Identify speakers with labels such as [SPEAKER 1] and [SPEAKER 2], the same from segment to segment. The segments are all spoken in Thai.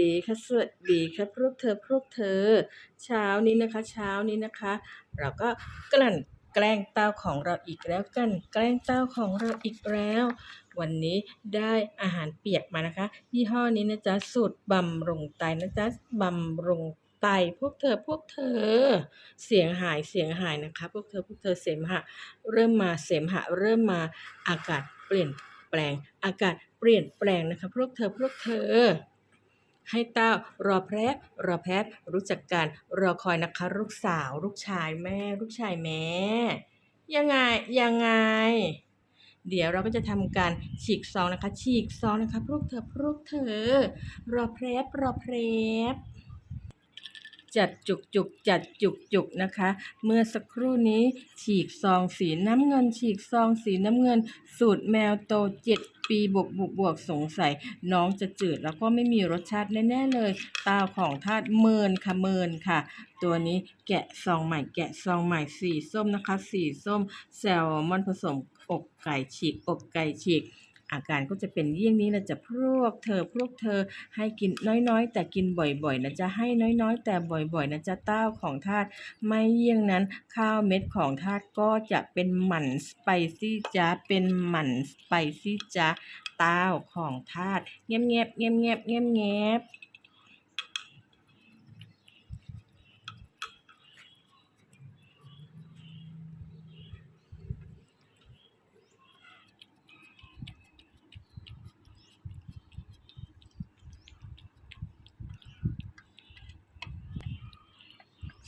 [SPEAKER 1] ดีค่ะสวัสดีค่ะพวกเธอพวกเธอ เช้านี้นะคะ เช้านี้นะคะ เราก็กลั่นแกล้งเต้าของเราอีกแล้วกัน แกล้งเต้าของเราอีกแล้ว วันนี้ได้อาหารเปียกมานะคะ ยี่ห้อนี้นะจ๊ะสูตรบำรุงไตนะจ๊ะบำรุงไตพวกเธอพวกเธอ เสียงหายเสียงหายนะคะ พวกเธอพวกเธอเสมหะ เริ่มมาเสมหะ เริ่มมาอากาศเปลี่ยนแปลง อากาศเปลี่ยนแปลงนะคะ พวกเธอพวกเธอ ให้เต้ารอแพรรอแพรรู้จักการรอคอยนะคะ ลูกสาวลูกชายแม่ ลูกชายแม่ ยังไงยังไง เดี๋ยวเราก็จะทำการฉีกซองนะคะ ฉีกซองนะคะพวกเธอพวกเธอ รอแพรรอแพร จัดจุกจุกจัดจุกจุกนะคะ เมื่อสักครู่นี้ฉีกซองสีน้ำเงิน ฉีกซองสีน้ำเงิน สูตรแมวโตเจ็ดปีบวกบวกบวกสงสัย น้องจะจืดแล้วก็ไม่มีรสชาติแน่ๆเลย ตาของทาดเมินค่ะเมินค่ะ ตัวนี้แกะซองใหม่แกะซองใหม่สีส้มนะคะ สีส้มแซลมอนผสมอกไก่ฉีกอกไก่ฉีก อาการก็จะเป็นเยี่ยงนี้นะจะพวกเธอพวกเธอให้กินน้อยๆ แต่กินบ่อยๆนะจะให้น้อยๆ แต่บ่อยๆนะจะเต้าของทาดไม่เยี่ยงนั้นข้าวเม็ดของทาดก็จะเป็นหมั่นสไปซี่จ้าเป็นหมั่นสไปซี่จ้าเต้าของทาดเงียบเงียบเงียบเงียบเงียบๆ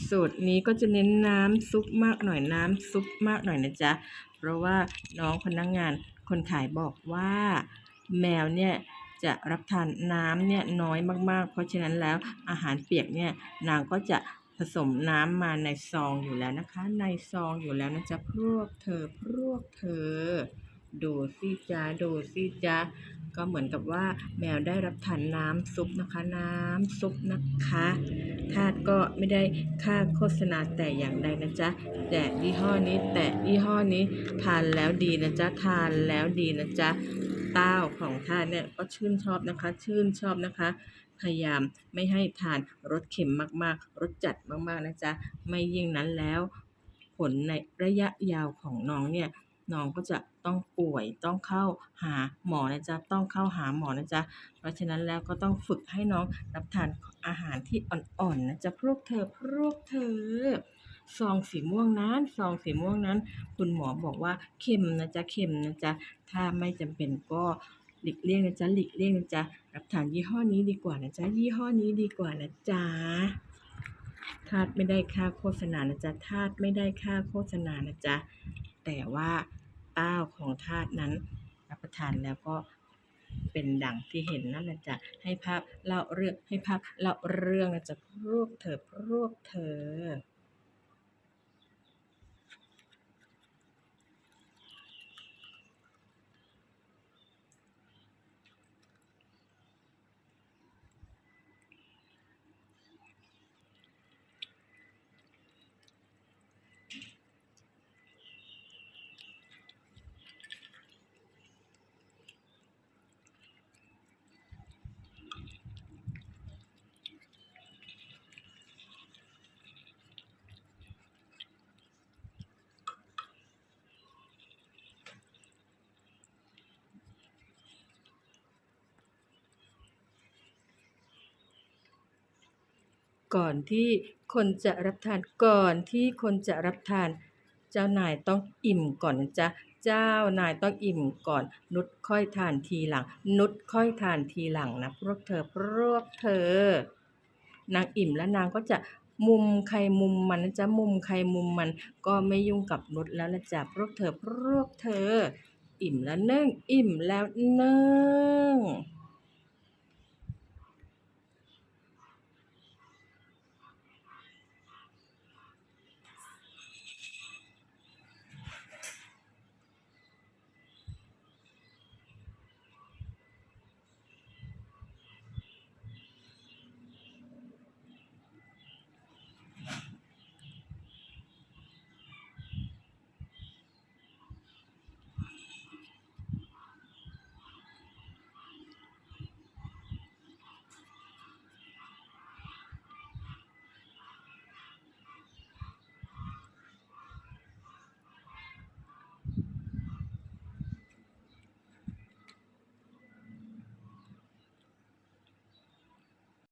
[SPEAKER 1] สูตรนี้ก็จะเน้นน้ำซุปมากหน่อยน้ำซุปมากหน่อยนะจ๊ะ เพราะว่าน้องพนักงงานคนขายบอกว่าแมวเนี่ยจะรับทานน้ำเนี่ยน้อยมากๆ เพราะฉะนั้นแล้วอาหารเปียกเนี่ยนางก็จะผสมน้ำมาในซองอยู่แล้วนะคะ ในซองอยู่แล้วนะจ๊ะพวกเธอพวกเธอ ดูสิจ้าดูสิจ้าก็เหมือนกับว่าแมวได้รับทานน้ำซุปนะคะ น้ำซุปนะคะทาดก็ไม่ได้ค่าโฆษณาแต่อย่างใดนะจ๊ะแต่ยี่ห้อนี้แต่ยี่ห้อนี้ทานแล้วดีนะจ๊ะทานแล้วดีนะจ๊ะเต้าของทาดเนี่ยก็ชื่นชอบนะคะ ชื่นชอบนะคะ พยายามไม่ให้ทานรสเค็มมากๆรสจัดมากๆนะจ๊ะไม่ยิ่งนั้นแล้ว ผลในระยะยาวของน้องเนี่ย น้องก็จะต้องป่วยต้องเข้าหาหมอนะจ๊ะต้องเข้าหาหมอนะจ๊ะเพราะฉะนั้นแล้วก็ต้องฝึกให้น้องรับทานอาหารที่อ่อนๆนะจ๊ะพวกเธอพวกเธอซองสีม่วงนั้นซองสีม่วงนั้น คุณหมอบอกว่าเค็มนะจ๊ะเค็มนะจ๊ะถ้าไม่จำเป็นก็หลีกเลี่ยงนะจ๊ะหลีกเลี่ยงนะจ๊ะรับทานยี่ห้อนี้ดีกว่านะจ๊ะยี่ห้อนี้ดีกว่านะจ๊ะทาดไม่ได้ค่าโฆษณานะจ๊ะทาดไม่ได้ค่าโฆษณานะจ๊ะแต่ว่า เต้าของธาตุนั้นรับประทานแล้วก็เป็นดังที่เห็นนั่นแหละจ้ะให้ภาพเล่าเรื่องให้ภาพเล่าเรื่องนะจ๊ะพวบเธอพวบเธอ ก่อนที่คนจะรับทานก่อนที่คนจะรับทาน เจ้านายต้องอิ่มก่อนนะจ๊ะเจ้านายต้องอิ่มก่อน นุชค่อยทานทีหลัง นุชค่อยทานทีหลังนะพวกเธอพวกเธอ นางอิ่มแล้วนางก็จะมุมใครมุมมันนะจ๊ะมุมใครมุมมันก็ไม่ยุ่งกับนุชแล้วนะจ๊ะพวกเธอพวกเธอ อิ่มแล้วเนึ่งอิ่มแล้วเนึ่ง